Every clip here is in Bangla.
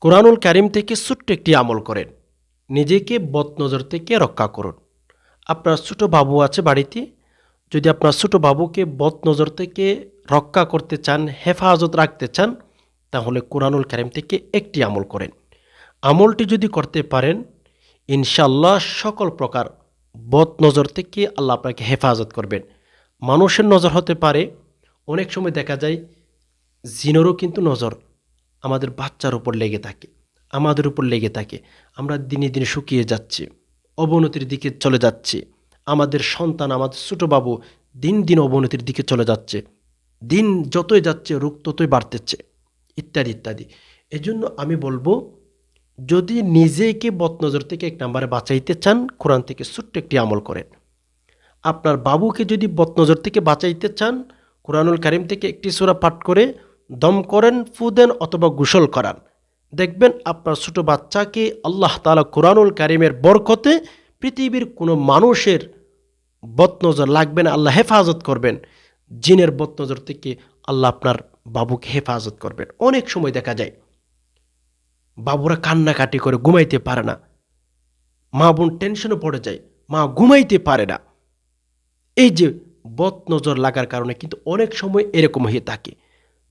কোরআনুল কারিম থেকে ছোট্ট একটি আমল করেন। নিজেকে বদনজর থেকে রক্ষা করুন। আপনার ছোটো বাবু আছে বাড়িতে? যদি আপনার ছোটো বাবুকে বদনজর থেকে রক্ষা করতে চান, হেফাজত রাখতে চান, তাহলে কোরআনুল কারিম থেকে একটি আমল করেন। আমলটি যদি করতে পারেন ইনশাল্লাহ সকল প্রকার বদ নজর থেকে আল্লাহ আপনাকে হেফাজত করবেন। মানুষের নজর হতে পারে, অনেক সময় দেখা যায়, জিনেরও কিন্তু নজর আমাদের বাচ্চার উপর লেগে থাকে, আমাদের উপর লেগে থাকে। আমরা দিনে দিনে শুকিয়ে যাচ্ছি, অবনতির দিকে চলে যাচ্ছি। আমাদের সন্তান, আমাদের ছোটো বাবু দিন দিন অবনতির দিকে চলে যাচ্ছে। দিন যতই যাচ্ছে, রোগ ততই বাড়তেছে, ইত্যাদি ইত্যাদি। এজন্য আমি বলব, যদি নিজেকে বদনজর থেকে এক নম্বরে বাঁচাইতে চান, কোরআন থেকে ছোট্ট একটি আমল করেন। আপনার বাবুকে যদি বদনজর থেকে বাঁচাইতে চান, কোরআনুল কারিম থেকে একটি সুরা পাঠ করে দম করেন, ফু দেন অথবা গোসল করান। দেখবেন আপনার ছোট বাচ্চাকে আল্লাহ তালা কোরআনুল কারিমের বরকতে পৃথিবীর কোনো মানুষের বদনজর লাগবে না, আল্লাহ হেফাজত করবেন। জিনের বদনজর থেকে আল্লাহ আপনার বাবুকে হেফাজত করবেন। অনেক সময় দেখা যায়, বাবুরা কান্নাকাটি করে ঘুমাইতে পারে না। মা বোন টেনশনে পড়ে যায়, মা ঘুমাইতে পারে না। এই যে বদ নজর লাগার কারণে কিন্তু অনেক সময় এরকম হয়ে থাকে।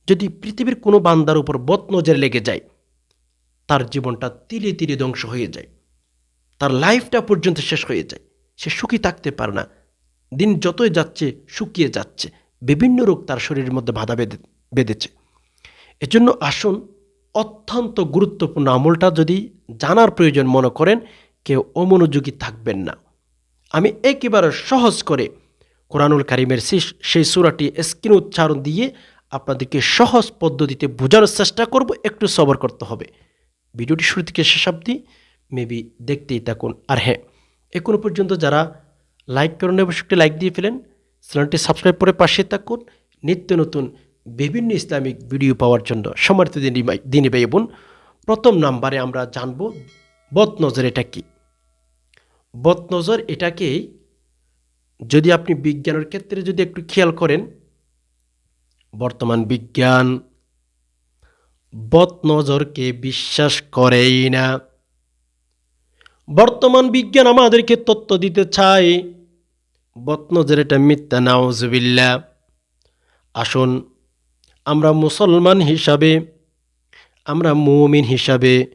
যদি পৃথিবীর কোনো বান্দার উপর বদ নজর লেগে যায়, তার জীবনটা তিলে তিলে ধ্বংস হয়ে যায়। তার লাইফটা পর্যন্ত শেষ হয়ে যায়। সে সুখী থাকতে পারে না। দিন যতই যাচ্ছে, শুকিয়ে যাচ্ছে। বিভিন্ন রোগ তার শরীরের মধ্যে বাধা বেঁধে, বেঁধেছে। এজন্য আসুন, অত্যন্ত গুরুত্বপূর্ণ আমলটা যদি জানার প্রয়োজন মনে করেন, কেউ অমনোযোগী থাকবেন না। আমি একেবারে সহজ করে কোরআনুল কারিমের সেই সুরাটি স্ক্রিন উচ্চারণ দিয়ে আপনাদেরকে সহজ পদ্ধতিতে বোঝানোর চেষ্টা করব, একটু সবর করতে হবে। ভিডিওটি শুরু থেকে শেষ অবধি মেবি দেখতেই থাকুন। আর হ্যাঁ এখনও পর্যন্ত যারা লাইক করেন অবশ্যই একটি লাইক দিয়ে ফেলেন। চ্যানেলটি সাবস্ক্রাইব করে পাশে থাকুন। নিত্য নতুন বিভিন্ন ইসলামিক ভিডিও পাওয়ার জন্য সমর্থ দিনী ভাই বোন, প্রথম নাম্বারে আমরা জানব বদনজর এটা কি? বদনজর এটাকেই যদি আপনি বিজ্ঞানের ক্ষেত্রে যদি একটু খেয়াল করেন বর্তমান বিজ্ঞান বদনজরকে বিশ্বাস করেই না। বর্তমান বিজ্ঞান আমাদেরকে তত্ত্ব দিতে চায়। বদনজর এটা মিথ্যা নাউজবিল্লা আসুন, আমরা মুসলমান হিসাবে, আমরা মুমিন হিসাবে,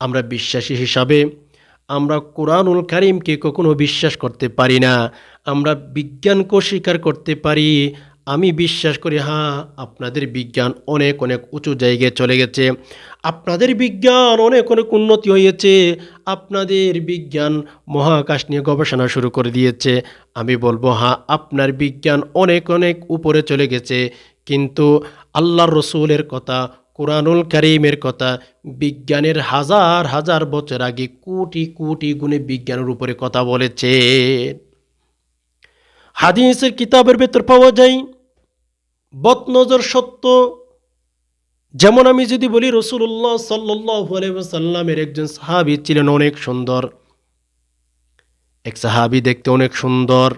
আমরা বিশ্বাসী হিসাবে, আমরা কোরআনুল কারিমকে কখনো বিশ্বাস করতে পারি না। আমরা বিজ্ঞানকেও স্বীকার করতে পারি আমি বিশ্বাস করি হ্যাঁ আপনাদের বিজ্ঞান অনেক অনেক উঁচু জায়গায় চলে গেছে। আপনাদের বিজ্ঞান অনেক অনেক উন্নতি হয়েছে। আপনাদের বিজ্ঞান মহাকাশ নিয়ে গবেষণা শুরু করে দিয়েছে। আমি বলব হ্যাঁ আপনার বিজ্ঞান অনেক অনেক উপরে চলে গেছে। কিন্তু আল্লাহর রসুলের কথা, কোরআনুল করিমের কথা, বিজ্ঞানের হাজার হাজার বছর আগে কোটি কোটি গুণে বিজ্ঞানের উপরে কথা বলেছে। হাদিসের কিতাবের ভেতর পাওয়া যায় বদনজর সত্য। যেমন আমি যদি বলি রসুল্লাহ সাল্লামের একজন সাহাবি ছিলেন অনেক সুন্দর। এক সাহাবি দেখতে অনেক সুন্দর।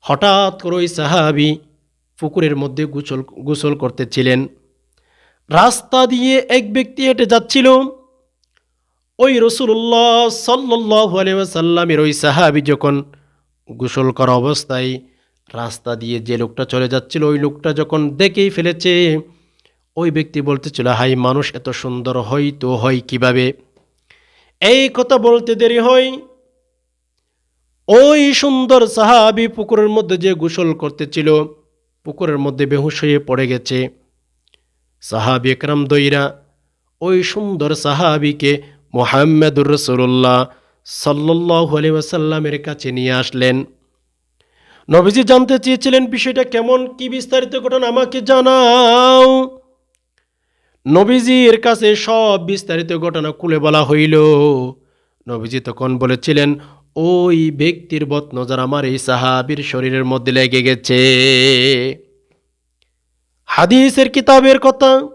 হঠাৎ করে ওই সাহাবি পুকুরের মধ্যে গোসল গোসল করতেছিলেন। রাস্তা দিয়ে এক ব্যক্তি হেঁটে যাচ্ছিল। ওই রসুল্লাহ সাল্লাহ সাল্লামের ওই সাহাবি যখন গোসল করা অবস্থায় রাস্তা দিয়ে যে লোকটা চলে যাচ্ছিল, ওই লোকটা যখন দেখেই ফেলেছে, ওই ব্যক্তি বলতে বলতেছিল, হাই, মানুষ এত সুন্দর, হয় তো হয় কীভাবে? এই কথা বলতে দেরি হয়। ওই সুন্দর সাহাবি পুকুরের মধ্যে যে গোসল করতেছিল, পুকুরের মধ্যে বেহুশ হয়ে পড়ে গেছে। সাহাবি একরাম দইরা, ওই সুন্দর সাহাবিকে মোহাম্মদুর রসুল্লাহ সাল্লাহ আলিয়াসাল্লামের কাছে নিয়ে আসলেন। নবীজি জানতে চেয়েছিলেন বিষয়টা কেমন, কি বিস্তারিত ঘটনা আমাকে জানাও। নবীজির কাছে সব বিস্তারিত ঘটনা খুলে বলা হইল। নবীজি তখন বলেছিলেন, ওই ব্যক্তির বদনজর আমার এই সাহাবির শরীরের মধ্যে লেগে গেছে। হাদিসের কিতাবের কথা।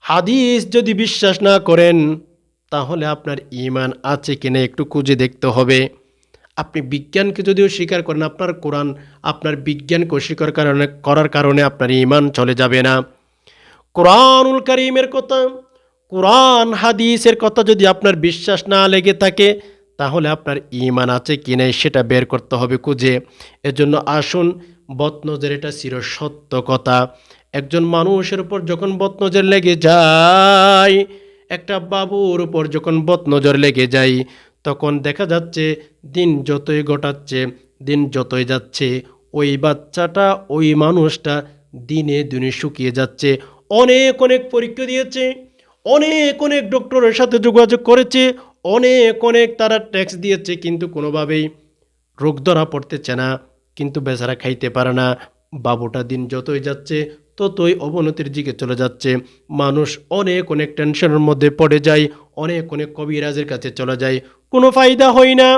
হাদিস যদি বিশ্বাস না করেন, তাহলে আপনার ইমান আছে কিনা একটু খুঁজে দেখতে হবে। আপনি বিজ্ঞানকে যদিও স্বীকার করেন আপনার কোরআন আপনার বিজ্ঞানকে অস্বীকার কারণে, করার কারণে আপনার ইমান চলে যাবে না। কোরআনুল করিমের কথা, কোরআন হাদিসের কথা যদি আপনার বিশ্বাস না লেগে থাকে, তাহলে আপনার ইমান আছে কি নেই সেটা বের করতে হবে খুঁজে। এজন্য আসুন, বদনজর এটা চির সত্য কথা। একজন মানুষের উপর যখন বদনজর লেগে যায়, একটা বাবুর উপর যখন বদনজর লেগে যায় তখন দেখা যাচ্ছে দিন যতই ঘটাচ্ছে, দিন যতই যাচ্ছে, ওই বাচ্চাটা, ওই মানুষটা দিনে দিনে শুকিয়ে যাচ্ছে। অনেক অনেক পরীক্ষা দিয়েছে, অনেক অনেক ডক্টরের সাথে যোগাযোগ করেছে, অনেক অনেক তারা ট্যাক্স দিয়েছে, কিন্তু কোনোভাবেই রোগ ধরা পড়তেছে না, কিন্তু বেচারা খাইতে পারে না। বাবুটা দিন যতই যাচ্ছে, ততই অবনতির দিকে চলে যাচ্ছে। মানুষ অনেক অনেক টেনশনের মধ্যে পড়ে যায়, অনেক অনেক কবিরাজের কাছে চলে যায়। কোনো ফায়দা হয় না।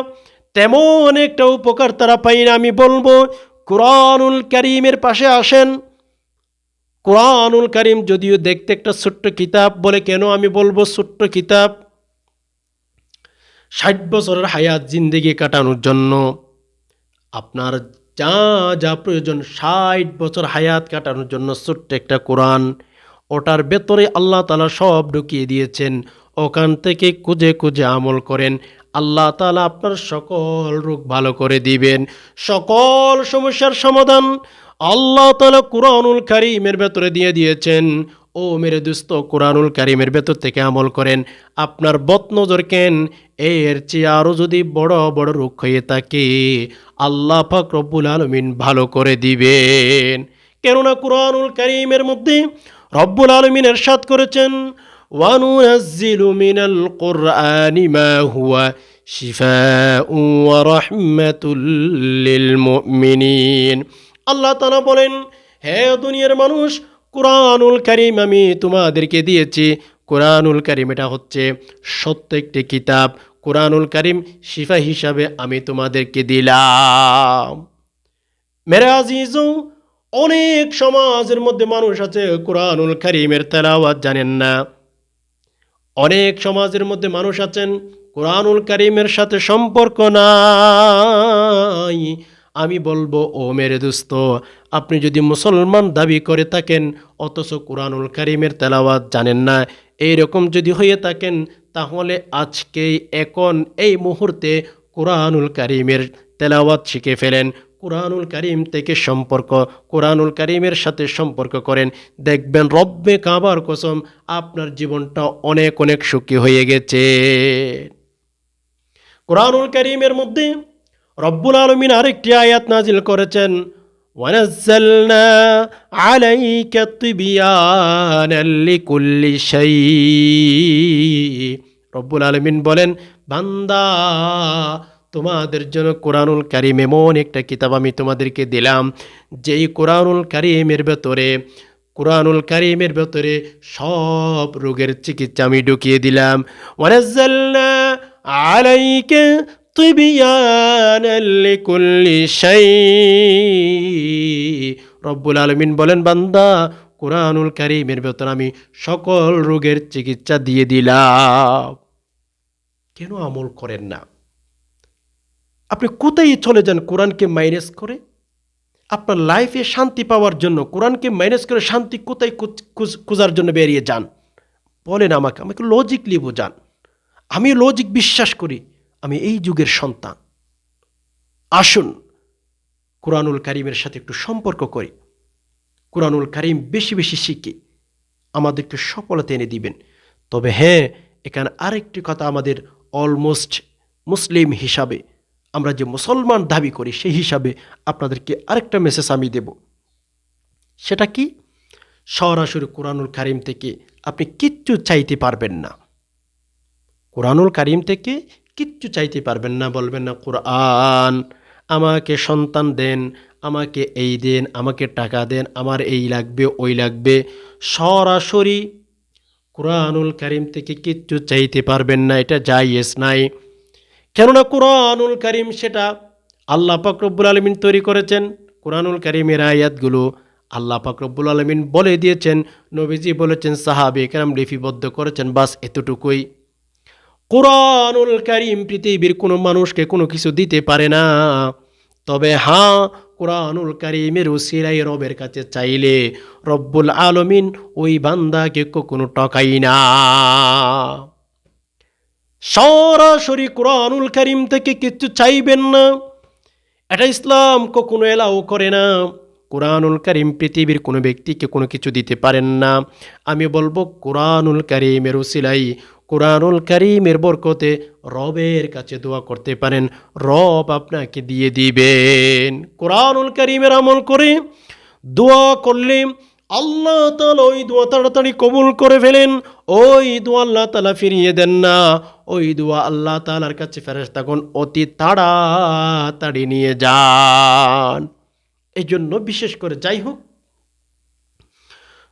তেমন একটা উপকার তারা পাই না। আমি বলব, কোরআনুল করিমের পাশে আসেন। কোরআনুল করিম যদিও দেখতে একটা ছোট্ট কিতাব, বলে কেন আমি বলব ছোট্ট কিতাব? ষাট বছরের হায়াত জিন্দেগি কাটানোর জন্য আপনার যা যা প্রয়োজন, ষাট বছর হায়াত কাটানোর জন্য ছোট্ট একটা কোরআন, ওটার ভেতরে আল্লাহ তালা সব ঢুকিয়ে দিয়েছেন। ওখান থেকে খুঁজে খুঁজে আমল করেন। আল্লাহ তালা আপনার সকল রোগ ভালো করে দিবেন। সকল সমস্যার সমাধান আল্লাহ তালা কোরআনুল কারিমের ভেতরে দিয়ে দিয়েছেন। ও মেরে দুস্ত, কোরআনুল কারিমের ভেতর থেকে আমল করেন। আপনার বদনজর কেন? এর চেয়ে আরও যদি বড় বড় রোগ হয়ে থাকে, আল্লাহ পাক রব্বুল আলমিন ভালো করে দিবেন। কেননা কোরআনুল কারিমের মধ্যে রব্বুল আলমিন এরশাদ করেছেন وننزل من القرآن ما هو شفاء ورحمة للمؤمنين আল্লাহ তালা বলেন হে দুনিয়ার মানুষ কোরআনুল করিম আমি তোমাদেরকে দিয়েছি কোরআনুল করিম এটা হচ্ছে সত্য একটি কিতাব কোরআনুল করিম শিফা হিসাবে আমি তোমাদেরকে দিলাম মেরে আজিজও অনেক সমাজের মধ্যে মানুষ আছে কোরআনুল করিমের তেলাওয়াত জানেন না অনেক সমাজের মধ্যে মানুষ আছেন, কোরআনুল করিমের সাথে সম্পর্ক নাই। আমি বলব, ও মেরে দোস্ত, আপনি যদি মুসলমান দাবি করে থাকেন, অথচ কোরআনুল করিমের তেলাওয়াত জানেন না এই রকম যদি হয়ে থাকেন, তাহলে আজকেই, এখন, এই মুহূর্তে কোরআনুল করিমের তেলাওয়াত শিখে ফেলেন। কোরআনুল করিম থেকে সম্পর্ক কোরআনুল করিমের সাথে সম্পর্ক করেন দেখবেন রব্বে কাবার কসম আপনার জীবনটা অনেক অনেক সুখী হয়ে গেছে কোরআনুল করিমের মধ্যে রব্বুল আলমিন আরেকটি আয়াত নাজিল করেছেন ونزلنا عليك طبيانا لكل شيء রব্বুল আলমিন বলেন বান্দা তোমাদের জন্য কোরআনুল কারিম এমন একটা কিতাব আমি তোমাদেরকে দিলাম, যেই কোরআনুল কারিমের ভেতরে, কোরআনুল কারিমের ভেতরে সব রোগের চিকিৎসা আমি ঢুকিয়ে দিলাম। আলাইকা শাই রব্বুল আলমিন বলেন, বান্দা, কোরআনুল কারিমের ভেতর আমি সকল রোগের চিকিৎসা দিয়ে দিলাম। কেন আমল করেন না? আপনি কোথায় চলে যান কোরআনকে মাইনাস করে? আপনার লাইফে শান্তি পাওয়ার জন্য, কোরআনকে মাইনাস করে শান্তি কোথায় খুঁজ- খুঁজ- খোঁজার জন্য বেরিয়ে যান? বলেন আমাকে আমাকে লজিকলি বোঝান। আমি লজিক বিশ্বাস করি, আমি এই যুগের সন্তান। আসুন, কোরআনুল কারিমের সাথে একটু সম্পর্ক করি। কোরআনুল কারিম বেশি বেশি শিখি। আমাদেরকে সফলতা এনে দিবেন। তবে হ্যাঁ এখানে আরেকটি কথা আমাদের অলমোস্ট মুসলিম হিসাবে আমরা যে মুসলমান দাবি করি, সেই হিসাবে আপনাদেরকে আরেকটা মেসেজ আমি দেব। সেটা কি? সরাসরি কোরআনুল কারিম থেকে আপনি কিচ্ছু চাইতে পারবেন না। কোরআনুল কারিম থেকে কিচ্ছু চাইতে পারবেন না, বলবেন না, কোরআন আমাকে সন্তান দেন, আমাকে এই দেন, আমাকে টাকা দেন, আমার এই লাগবে, ওই লাগবে। সরাসরি কোরআনুল কারিম থেকে কিচ্ছু চাইতে পারবেন না, এটা জাইয়েস নাই। কেননা কোরআনুল কারিম সেটা আল্লাহ পাকরব্বুল আলমিন তৈরি করেছেন। কোরআনুল কারিমের আয়াতগুলো আল্লাহ পাকরব্বুল আলমিন বলে দিয়েছেন, নবীজি বলেছেন, সাহাবে কেরাম লিপিবদ্ধ করেছেন, বাস এতটুকুই। কোরআনুল কারিম পৃথিবীর কোনো মানুষকে কোনো কিছু দিতে পারে না। তবে হ্যাঁ কোরআনুল কারিমের ওসিলাই রবের কাছে চাইলে রব্বুল আলমিন ওই বান্দাকে কখনো টকাই না। সরাসরি কোরআনুল কারিম থেকে কিছু চাইবেন না। এটা ইসলাম কখনো এলাও করে না। কোরআনুল কারিম পৃথিবীর কোনো ব্যক্তিকে কোনো কিছু দিতে পারেন না। আমি বলব কোরআনুল কারিমের উসিলাই কোরআনুল কারিমের বরকতে রবের কাছে দোয়া করতে পারেন। রব আপনাকে দিয়ে দিবেন। কোরআনুল কারিমের আমল করে দোয়া করলে আল্লাহ তালা ওই দোয়া তাড়াতাড়ি কবুল করে ফেলেন। ওই দোয়া আল্লাহ তালা ফিরিয়ে দেন না। ওই দোয়া আল্লাহ তালার কাছে ফেরেস তখন অতি তাড়াতাড়ি নিয়ে যান। এই জন্য বিশেষ করে যাই হোক,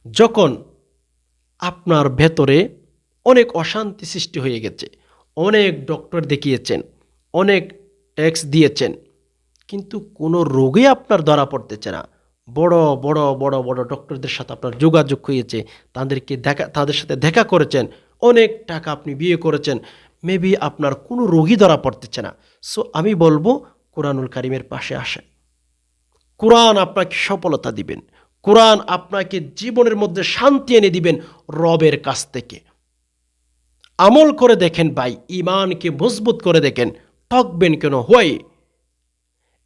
যখন আপনার ভেতরে অনেক অশান্তি সৃষ্টি হয়ে গেছে, অনেক ডক্টর দেখিয়েছেন, অনেক ট্যাক্স দিয়েছেন, কিন্তু কোনো রোগে আপনার ধরা পড়তেছে না। বড় বড় বড় বড় ডক্টরদের সাথে আপনার যোগাযোগ হয়েছে, তাদেরকে দেখা, তাদের সাথে দেখা করেছেন, অনেক টাকা আপনি বিয়ে করেছেন মেবি আপনার কোনো রোগী ধরা পড়তেছে না। সো আমি বলব, কোরআনুল কারিমের পাশে আসেন। কোরআন আপনাকে সফলতা দিবেন। কোরআন আপনাকে জীবনের মধ্যে শান্তি এনে দিবেন রবের কাছ থেকে। আমল করে দেখেন ভাই ইমানকে মজবুত করে দেখেন, ঠকবেন কেন? হয়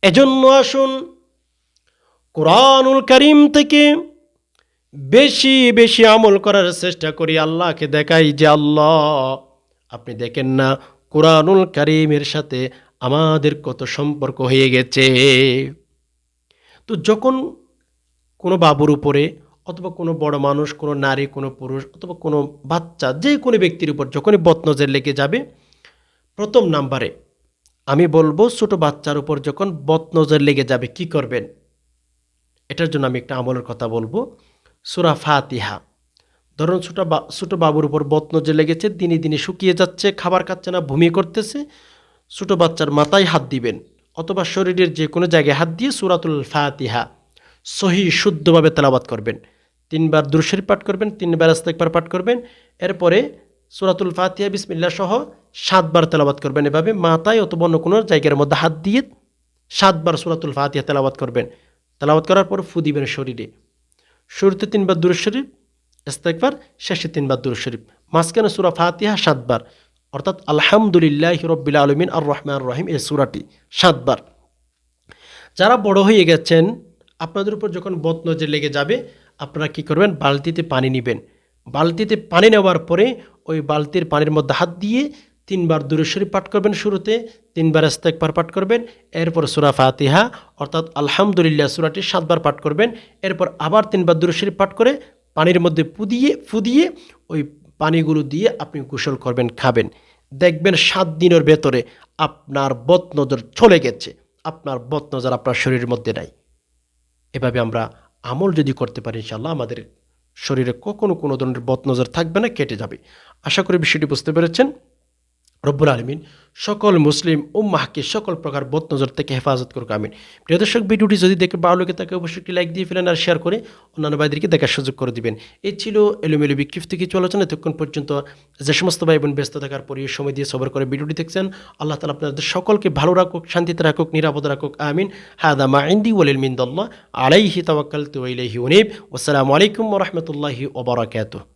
এজন্য আসুন, কোরআনুল করিম থেকে বেশি বেশি আমল করার চেষ্টা করি, আল্লাহকে দেখাই যে আল্লাহ আপনি দেখেন না, কোরআনুল করিমের সাথে আমাদের কত সম্পর্ক হয়ে গেছে। তো যখন কোনো বাবুর উপরে অথবা কোনো বড় মানুষ, কোনো নারী, কোনো পুরুষ অথবা কোনো বাচ্চা, যে কোনো ব্যক্তির উপর যখনই বদনজর লেগে যাবে, প্রথম নাম্বারে আমি বলব ছোট বাচ্চার উপর যখন বদনজর লেগে যাবে, কি করবেন? এটার জন্য আমি একটা আমলের কথা বলব। সুরা ফাতিহা। ধরুন ছোটো বা, ছোটো বাবুর উপর বদনজর লেগেছে, দিনে দিনে শুকিয়ে যাচ্ছে, খাবার খাচ্ছে না ভূমি করতেছে। ছোটো বাচ্চার মাথায় হাত দিবেন, অথবা শরীরের যে কোনো জায়গায় হাত দিয়ে সুরাতুল ফাতিহা সহি, শুদ্ধভাবে তেলাবাত করবেন। তিনবার দুরশরী পাঠ করবেন, তিনবার আস্তেকবার পাঠ করবেন, এরপরে সুরাতুল ফাতিহা বিসমিল্লা সহ সাতবার তেলাবাত করবেন। এভাবে মাথায় অথবা অন্য কোনো জায়গার মধ্যে হাত দিয়ে সাতবার সুরাতুল ফাতিহা তেলাবাত করবেন। তেলাবাত করার পর ফু দিবেন শরীরে। শুরুতে তিনবার দুরুদ শরীফ ইস্তেকবার শেষে তিনবার দুরুদ শরীফ। মাঝখানে সুরা ফাতিহা সাতবার। অর্থাৎ আলহামদুলিল্লাহ রব্বিল আলমিন আর রহমান রহিম, এই সুরাটি সাতবার। যারা বড় হয়ে গেছেন, আপনাদের উপর যখন বদনজর লেগে যাবে, আপনারা কি করবেন? বালতিতে পানি নেবেন। বালতিতে পানি নেওয়ার পরে ওই বালতির পানির মধ্যে হাত দিয়ে তিনবার দুরুশ্বরী পাঠ করবেন শুরুতে, তিনবার ইস্তেকবার পাঠ করবেন, এরপর সুরা ফাতিহা, অর্থাৎ আলহামদুলিল্লাহ সুরাটি সাতবার পাঠ করবেন, এরপর আবার তিনবার দুরুশ্বরী পাঠ করে পানির মধ্যে পুদিয়ে ফুদিয়ে ওই পানিগুলো দিয়ে আপনি গোসল করবেন, খাবেন। দেখবেন সাত দিনের ভেতরে আপনার বদনজর চলে গেছে। আপনার বদনজর আপনার শরীরের মধ্যে নাই। এভাবে আমরা আমল যদি করতে পারি ইনশাল্লাহ আমাদের শরীরে কখনো কোনো ধরনের বদনজর থাকবে না, কেটে যাবে। আশা করি বিষয়টি বুঝতে পেরেছেন। রব্বুল আলমিন সকল মুসলিম উম্মাহকে সকল প্রকার বদনজর থেকে হেফাজত করুক, আমিন। প্রিয় দর্শক, ভিডিওটি যদি দেখে ভালো লাগে তাকে অবশ্যই একটি লাইক দিয়ে ফেলেন আর শেয়ার করে অন্যান্য ভাইদেরকে দেখার সুযোগ করে দিবেন। এই ছিল এলোমেলো বিক্ষিপ্ত কিছু আলোচনা। এতক্ষণ পর্যন্ত যে সমস্ত ভাই বোন ব্যস্ত থাকার পরে সময় দিয়ে সবর করে ভিডিওটি দেখছেন। আল্লাহ তালা আপনাদের সকলকে ভালো রাখুক, শান্তিতে রাখুক, নিরাপদ রাখুক, আমিন। হাদা মা ইন্দি ওয়ালিল আলাইহি তাওয়াক্কাল তু ইলাইহি উনিব। আসসালামু আলাইকুম রাহমাতুল্লাহি ওয়া বারাকাতুহু।